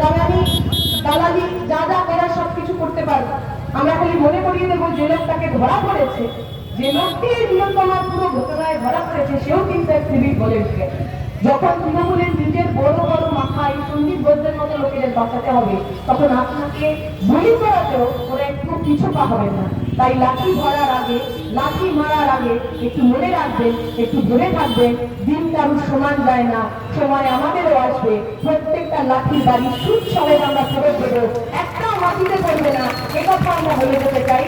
দালালি দালালি, যা যা সব কিছু করতে পারব আমরা খালি মনে করিয়ে দেবো যে লোকটাকে ধরা পড়েছে, যে পুরো ঘটনায় ধরা পড়েছে, সেও কিন্তু এক ভলেন্টিয়ার। যখন তৃণমূলের নিজের বড় বড় মতো লোকেদের বাঁচাতে হবে, তখন আপনাকে গুলি করাতেও ওরা একটু পা হবে না। তাই লাঠি ধরার আগে, লাঠি মারার আগে একটু মনে রাখবেন, একটু ধরে থাকবেন দিন কারুর সমান যায় না, সময় আমাদেরও আসবে প্রত্যেকটা লাঠির বাড়ি সুদ সমেত আমরা ফেরত দেবো। একটাও মাটিতে পড়বে না। একথা আমরা বলে যেতে চাই।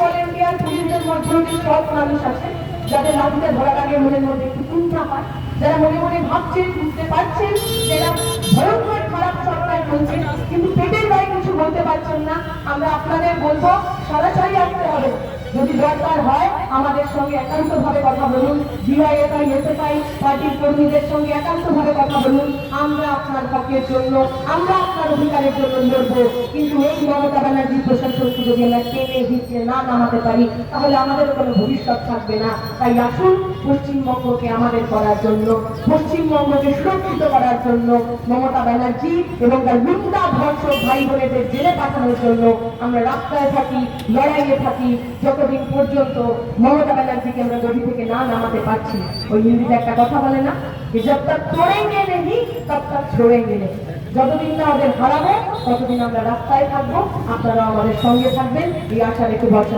ভলেন্টিয়ার পুলিশের মধ্যে সব মানুষ আছে, যাদের লাঠিতে ধরার লাগে মনের মধ্যে একটু চিন্তা হয় যারা মনে মনে ভাবছেন বুঝতে পারছেন যারা ভয়ঙ্কর খারাপ সরকার চলছে। কিন্তু পেটের গায়ে কিছু বলতে পারছেন না। আমরা আপনাদের বলব সরাসরি হবে যদি দরকার হয় আমাদের সঙ্গে একান্ত ভাবে কথা বলুন। ডিআইএফআই এসএফআই পার্টির কর্মীদের সঙ্গে একান্ত ভাবে কথা বলুন। আমরা আপনার হকের জন্য, আমরা আপনার অধিকারের জন্য লড়বো। কিন্তু এই মমতা ব্যানার্জি প্রশাসনকে যদি আমরা টেনে ভিতরে না নামাতে পারি, তাহলে আমাদের কোনো ভবিষ্যৎ থাকবে না। তাই আসুন, পশ্চিমবঙ্গকে আমাদের করার জন্য, পশ্চিমবঙ্গকে সুরক্ষিত করার জন্য, মমতা ব্যানার্জি এবং তার গুন্ডা ধর্ষক ভাই বোনেদের জেলে পাঠানোর জন্য আমরা রাস্তায় থাকি, লড়াইয়ে থাকি, যতদিন পর্যন্ত মমতা ব্যানার্জিকে আমরা গদি থেকে না নামাতে পারছি ওই হিন্দিতে একটা কথা বলে না, যে তক তোড়েঙ্গে নেই তব তক ছোড়েঙ্গে নেই যতদিন না ওদের হারাবো, ততদিন আমরা রাস্তায় থাকব আপনারা আমাদের সঙ্গে থাকবেন। এই আশা রেখে বর্ষা